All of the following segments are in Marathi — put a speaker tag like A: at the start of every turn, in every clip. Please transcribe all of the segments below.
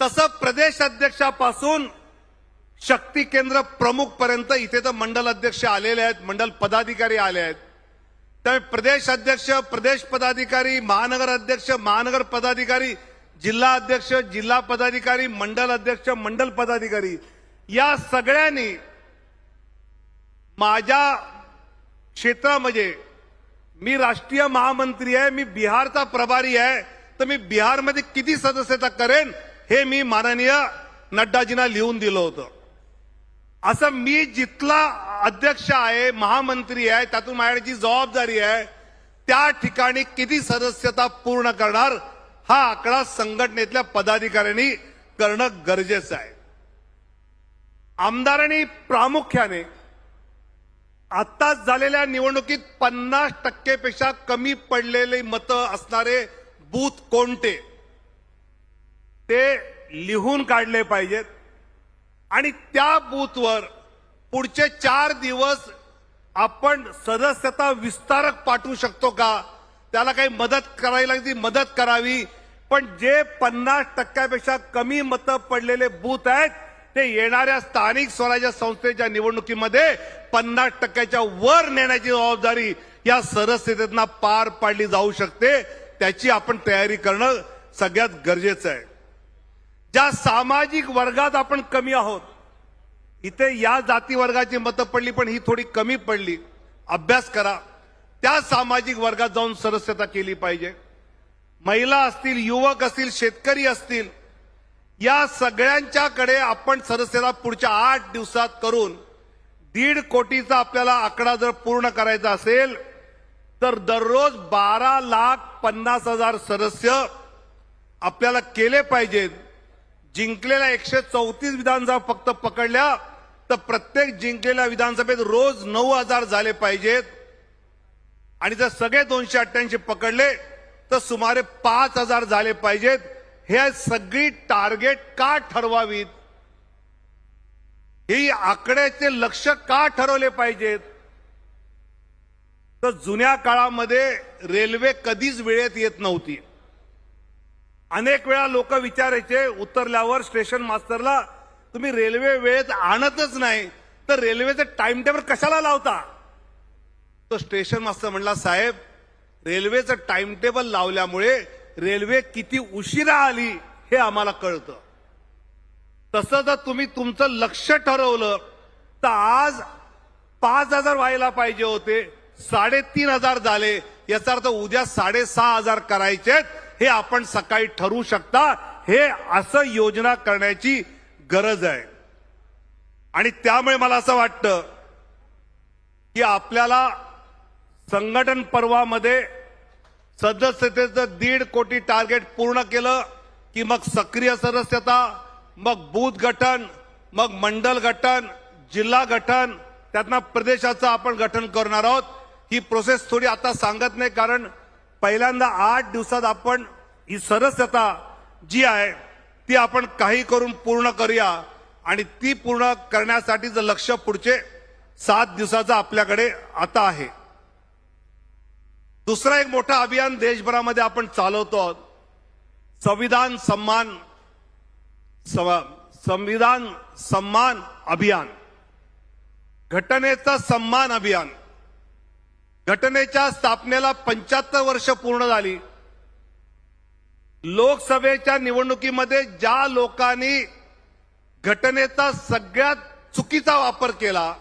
A: तसं प्रदेश अध्यक्षापासून शक्ती केंद्र प्रमुख पर्यंत इथे तर मंडल अध्यक्ष आलेले आहेत मंडल पदाधिकारी आले आहेत. त्यामुळे प्रदेश अध्यक्ष प्रदेश पदाधिकारी महानगर अध्यक्ष महानगर पदाधिकारी जिल्हा अध्यक्ष जिल्हा पदाधिकारी मंडल अध्यक्ष मंडल पदाधिकारी या सगळ्यांनी माझ्या क्षेत्रामध्ये मी राष्ट्रीय महामंत्री आहे मी बिहारचा प्रभारी आहे तर मी बिहारमध्ये किती सदस्यता करेन? हे मी माननीय नड्डाजींना लिहून दिलं होतं. असं मी जिथला अध्यक्ष आहे महामंत्री आहे त्यातून माझ्याकडे जी जबाबदारी आहे त्या ठिकाणी किती सदस्यता पूर्ण करणार हा आकडा संघटनेतल्या पदाधिकाऱ्यांनी करणं गरजेचं आहे. आमदारांनी प्रामुख्याने आत्ताच झालेल्या निवडणुकीत पन्नास टक्केपेक्षा कमी पडलेले मतं असणारे बूथ कोणते? ते लिहून काढले पाहिजेत. आणि त्या बूथवर पुढचे चार दिवस आपण सदस्यता विस्तारक पाठवू शकतो का? त्याला काही मदत करायला ती मदत करावी. पण जे पन्नास टक्क्यापेक्षा कमी मतं पडलेले बूथ आहेत ते येणाऱ्या स्थानिक स्वराज्य संस्थेच्या निवडणुकीमध्ये पन्नास टक्क्याच्या वर नेण्याची जबाबदारी या सदस्यतेतना पार पाडली जाऊ शकते. त्याची आपण तयारी करणं सगळ्यात गरजेचं आहे. ज्या सामाजिक वर्गात आपण कमी आहोत इथे या जाती वर्गाची मतं पडली पण ही थोडी कमी पडली. अभ्यास करा. त्या सामाजिक वर्गात जाऊन सदस्यता केली पाहिजे. महिला असतील युवक असतील शेतकरी असतील या सगळ्यांच्याकडे आपण सदस्यता पुढच्या आठ दिवसात करून दीड कोटीचा आपल्याला आकडा जर पूर्ण करायचा असेल तर दररोज बारा लाख पन्नास हजार सदस्य आपल्याला केले पाहिजेत. जिंकलेल्या एकशे चौतीस विधानसभा फक्त पकडल्या तर प्रत्येक जिंकलेल्या विधानसभेत रोज नऊ हजार झाले पाहिजेत. आणि जर सगळे दोनशे अठ्ठ्याऐंशी पकडले तर सुमारे पाच हजार झाले पाहिजेत. हे सगळी टार्गेट का ठरवावीत? ही आकड्याचे लक्ष का ठरवले पाहिजेत? तर जुन्या काळामध्ये रेल्वे कधीच वेळेत येत नव्हती. अनेक वेळा लोक विचारायचे उतरल्यावर स्टेशन मास्टरला तुम्ही रेल्वे वेळेत आणतच नाही तर रेल्वेचं टाइम टेबल कशाला लावता? तो स्टेशन मास्टर म्हणला साहेब रेल्वेचं टाइम टेबल लावल्यामुळे रेल्वे किती उशिरा आली हे आम्हाला कळतं. तसं जर तुम्ही तुमचं लक्ष ठरवलं तर आज पाच हजार व्हायला पाहिजे होते साडेतीन हजार झाले याचा अर्थ उद्या साडेसहा हजार करायचेत हे आपण सकाळी ठरवू शकता. हे असं योजना करण्याची गरज आहे. आणि त्यामुळे मला असं वाटतं की आपल्याला संघटन पर्वामध्ये सदस्यतेचं दीड कोटी टार्गेट पूर्ण केलं की मग सक्रिय सदस्यता मग बूथ गठन मग मंडल गठन जिल्हा गठन त्यातनं प्रदेशाचं आपण गठन करणार आहोत. ही प्रोसेस थोडी आता सांगत नाही कारण पहिल्यांदा आठ दिवसात आपण ही सदस्यता जी आहे ती आपण काही करून पूर्ण करूया. आणि ती पूर्ण करण्यासाठीचं लक्ष पुढचे सात दिवसाचं आपल्याकडे आता आहे. दुसरा एक मोठा अभियान देशभरामध्ये आपण चालवतो आहोत. संविधान सन्मान संविधान सन्मान अभियान. घटनेचा सन्मान अभियान. घटनेच्या स्थापनेला पंच्याहत्तर वर्ष पूर्ण झाली. लोकसभेच्या निवडणुकीमध्ये ज्या लोकांनी घटनेचा सगळ्यात चुकीचा वापर केला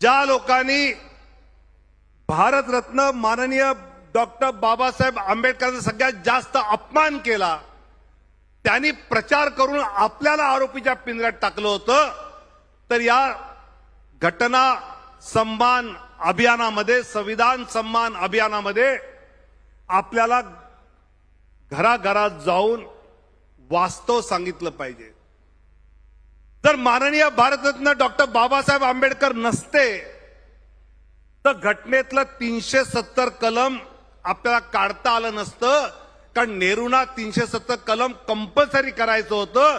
A: ज्या लोकांनी भारतरत्न माननीय डॉक्टर बाबासाहेब आंबेडकरांचा सगळ्यात जास्त अपमान केला त्यांनी प्रचार करून आपल्याला आरोपीच्या पिंजऱ्यात टाकलं होतं तर या घटना सन्मान अभियानामध्ये संविधान सन्मान अभियानामध्ये आपल्याला घराघरात जाऊन वास्तव सांगितलं पाहिजे. जर माननीय भारतरत्न डॉक्टर बाबासाहेब आंबेडकर नसते तर घटनेतलं तीनशे सत्तर कलम आपल्याला काढता आलं नसतं कारण नेहरूना तीनशे सत्तर कलम कंपल्सरी करायचं होतं.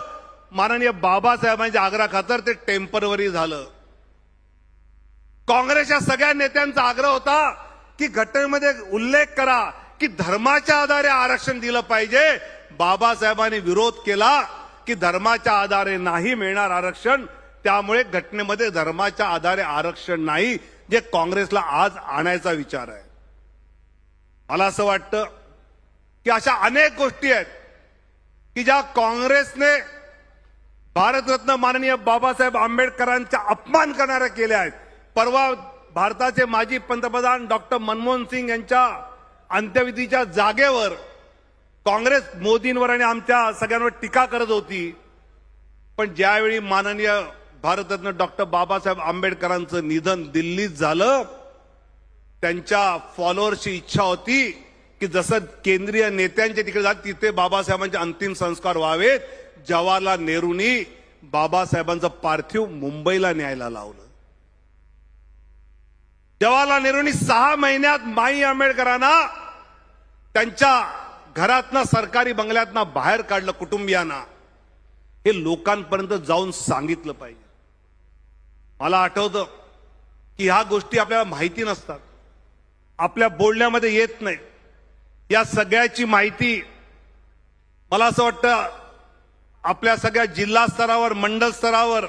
A: माननीय बाबासाहेबांच्या आग्रह खातर ते टेम्परवरी झालं. काँग्रेसच्या सगळ्या नेत्यांचा आग्रह होता की घटनेमध्ये उल्लेख करा की धर्माच्या आधारे आरक्षण दिलं पाहिजे. बाबासाहेबांनी विरोध केला की धर्माच्या आधारे नाही मिळणार आरक्षण. त्यामुळे घटनेमध्ये धर्माच्या आधारे आरक्षण नाही जे काँग्रेसला आज आणायचा विचार आहे. मला असं वाटतं की अशा अनेक गोष्टी आहेत की ज्या काँग्रेसने भारतरत्न माननीय बाबासाहेब आंबेडकरांचा अपमान करणाऱ्या केल्या आहेत. परवा भारताचे माजी पंतप्रधान डॉक्टर मनमोहन सिंग यांच्या अंत्यविधीच्या जागेवर काँग्रेस मोदींवर आणि आमच्या सगळ्यांवर टीका करत होती. पण ज्यावेळी माननीय भारतरत्न डॉक्टर बाबासाहेब आंबेडकरांचं निधन दिल्लीत झालं त्यांच्या फॉलोअर्सची इच्छा होती की जसं केंद्रीय नेत्यांच्या तिकडे जात तिथे बाबासाहेबांचे अंतिम संस्कार व्हावेत. जवाहरलाल नेहरूंनी बाबासाहेबांचं पार्थिव मुंबईला न्यायला लावलं. जवाहरलाल नेहरूंनी सहा महिन्यात माई आंबेडकरांना त्यांच्या घरातनं सरकारी बंगल्यातनं बाहेर काढलं कुटुंबियांना. हे लोकांपर्यंत जाऊन सांगितलं पाहिजे. मला आठवतं की ह्या गोष्टी आपल्याला माहिती नसतात. आपल्या बोलण्यामध्ये येत नाही. या सगळ्याची माहिती मला असं वाटतं आपल्या सगळ्या जिल्हा स्तरावर मंडल स्तरावर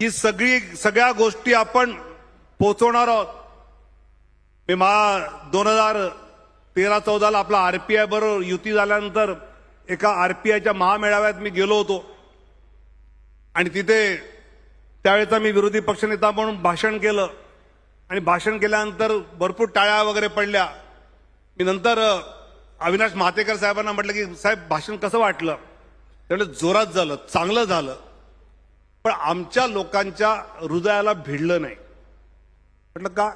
A: ही सगळी सगळ्या गोष्टी आपण पोचवणार आहोत. मी मा दोन हजार तेरा चौदाला आपला आरपीआय बरोबर युती झाल्यानंतर एका आरपीआयच्या महामेळाव्यात मी गेलो होतो. आणि तिथे त्यावेळेचा मी विरोधी पक्षनेता म्हणून भाषण केलं. आणि भाषण केल्यानंतर भरपूर टाळ्या वगैरे पडल्या. मी नंतर अविनाश महातेकर साहेबांना म्हटलं की साहेब भाषण कसं वाटलं? त्यामुळे जोरात झालं चांगलं झालं. पण आमच्या लोकांच्या हृदयाला भिडलं नाही. म्हटलं का?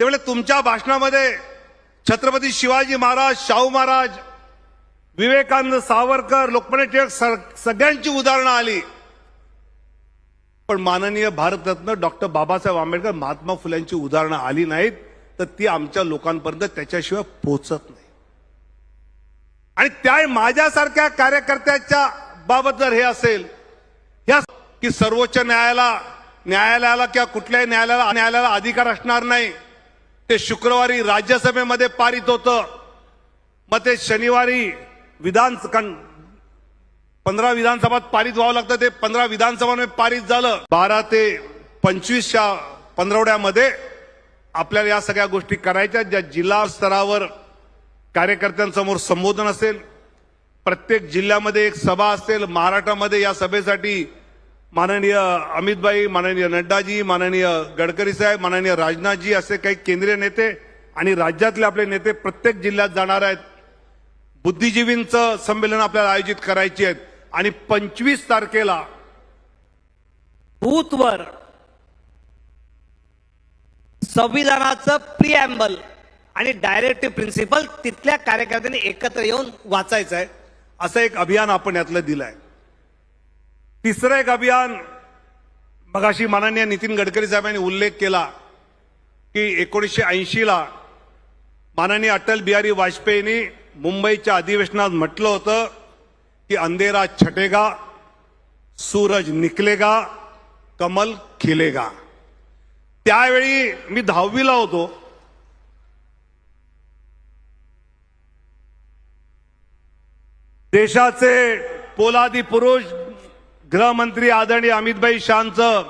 A: ते म्हणजे तुमच्या भाषणामध्ये छत्रपती शिवाजी महाराज शाहू महाराज विवेकानंद सावरकर लोकमान्य टिळक सगळ्यांची उदाहरणं आली. पण माननीय भारतरत्न डॉक्टर बाबासाहेब आंबेडकर महात्मा फुल्यांची उदाहरणं आली नाहीत तर ती आमच्या लोकांपर्यंत त्याच्याशिवाय पोचत नाही. आणि त्या माझ्यासारख्या कार्यकर्त्याच्या बाबत जर हे असेल या की सर्वोच्च न्यायालयाला न्यायालयाला किंवा कुठल्याही न्यायालयाला न्यायालयाला अधिकार असणार नाही. ते शुक्रवारी राज्यसभेमध्ये पारित होतं. मग ते शनिवारी विधान पंधरा विधानसभात पारित व्हावं लागतं. ते पंधरा विधानसभामध्ये पारित झालं. बारा ते पंचवीसच्या पंधरवड्यामध्ये आपल्याला या सगळ्या गोष्टी करायच्या ज्या जिल्हा स्तरावर कार्यकर्त्यांसमोर संबोधन असेल. प्रत्येक जिल्ह्यामध्ये एक सभा असेल. महाराष्ट्रामध्ये या सभेसाठी माननीय अमितभाई माननीय नड्डाजी माननीय गडकरी साहेब माननीय राजनाथजी असे काही केंद्रीय नेते आणि राज्यातले आपले नेते प्रत्येक जिल्ह्यात जाणार आहेत. बुद्धिजीवींचं संमेलन आपल्याला आयोजित करायची आहेत. आणि पंचवीस तारखेला
B: बूथवर संविधानाचं प्रिॲम्बल आणि डायरेक्टिव्ह प्रिन्सिपल तिथल्या कार्यकर्त्यांनी एकत्र येऊन वाचायचं आहे
A: असं एक अभियान आपण यातलं दिलंय. तिसरं एक अभियान मगाशी माननीय नितीन गडकरी साहेबांनी उल्लेख केला की एकोणीसशे ऐंशीला माननीय अटल बिहारी वाजपेयींनी मुंबईच्या अधिवेशनात म्हटलं होतं की अंधेरा छटेगा सूरज निकलेगा कमल खिलेगा. त्यावेळी मी दहावीला होतो. देशाचे पोलादी पुरुष गृहमंत्री आदरणीय अमितभाई शहांचं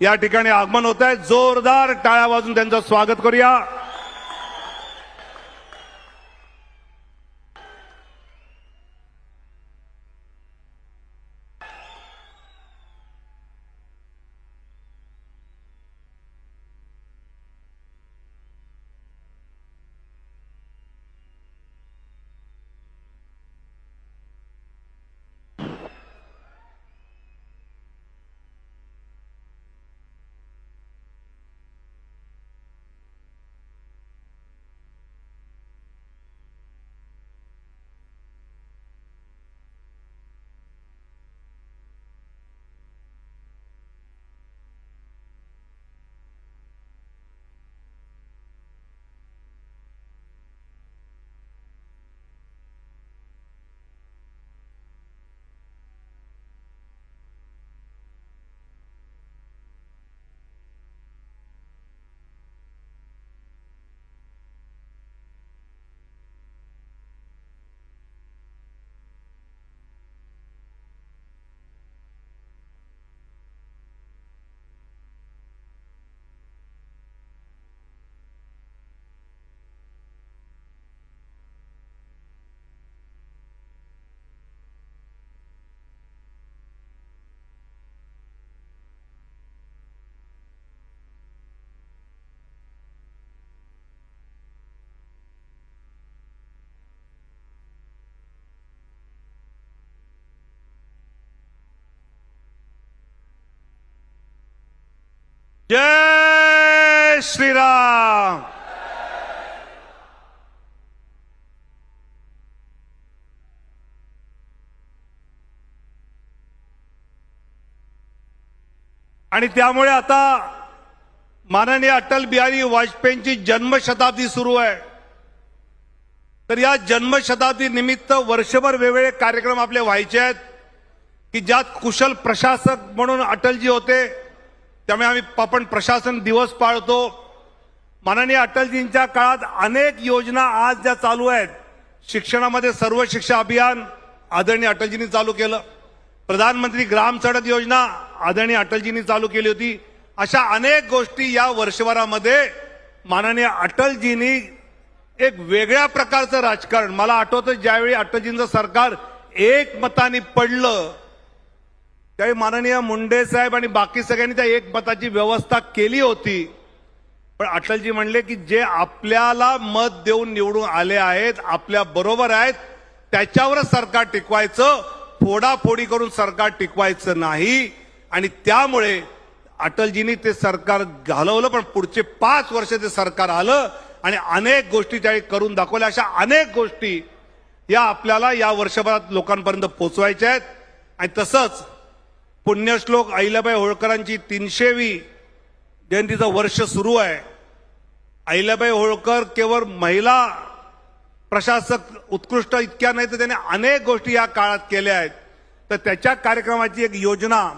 A: या ठिकाणी आगमन होत आहे जोरदार टाळ्या वाजून त्यांचं स्वागत करूया. जय श्रीराम. आणि त्यामुळे आता माननीय अटल बिहारी वाजपेयींची जन्मशताब्दी सुरू आहे. तर या जन्मशताब्दी निमित्त वर्षभर वेगवेगळे कार्यक्रम आपले व्हायचे आहेत की ज्यात कुशल प्रशासक म्हणून अटलजी होते त्यामुळे आम्ही आपण प्रशासन दिवस पाळतो. माननीय अटलजींच्या काळात अनेक योजना आज ज्या चालू आहेत. शिक्षणामध्ये सर्व शिक्षा अभियान आदरणीय अटलजींनी चालू केलं. प्रधानमंत्री ग्राम सडक योजना आदरणीय अटलजींनी चालू केली होती. अशा अनेक गोष्टी या वर्षभरामध्ये माननीय अटलजींनी एक वेगळ्या प्रकारचं राजकारण मला आठवतं ज्यावेळी अटलजींचं सरकार एक मताने पडलं त्यावेळी माननीय मुंडे साहेब आणि बाकी सगळ्यांनी त्या एक मताची व्यवस्था केली होती. पण अटलजी म्हणले की जे आपल्याला मत देऊन निवडून आले आहेत आपल्या बरोबर आहेत त्याच्यावरच सरकार टिकवायचं फोडाफोडी करून सरकार टिकवायचं नाही. आणि त्यामुळे अटलजींनी ते सरकार घालवलं पण पुढचे पाच वर्ष ते सरकार आलं आणि अनेक गोष्टी त्यावेळी करून दाखवल्या. अशा अनेक गोष्टी या आपल्याला या वर्षभरात लोकांपर्यंत पोचवायच्या आहेत. आणि तसंच पुण्यश्लोक अहिल्याबाई होळकरांची तीनशेवी जयंतीचं वर्ष सुरू आहे. अहिल्याबाई होळकर केवळ महिला प्रशासक उत्कृष्ट इतक्या नाही तर त्याने अनेक गोष्टी या काळात केल्या आहेत. तर त्याच्या कार्यक्रमाची एक योजना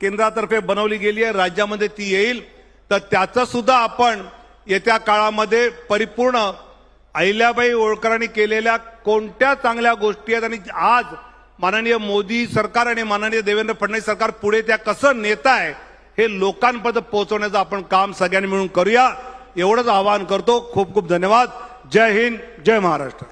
A: केंद्रातर्फे बनवली गेली आहे. राज्यामध्ये ती येईल. तर त्याचं सुद्धा आपण येत्या काळामध्ये परिपूर्ण अहिल्याबाई होळकरांनी केलेल्या कोणत्या चांगल्या गोष्टी आहेत आणि आज माननीय मोदी सरकार आणि माननीय देवेंद्र फडणवीस सरकार पुढे त्या कसं नेत आहे हे लोकांपर्यंत पोहोचवण्याचं आपण काम सगळ्यांनी मिळून करूया. एवढंच आवाहन करतो. खूप खूप धन्यवाद. जय हिंद. जय महाराष्ट्र.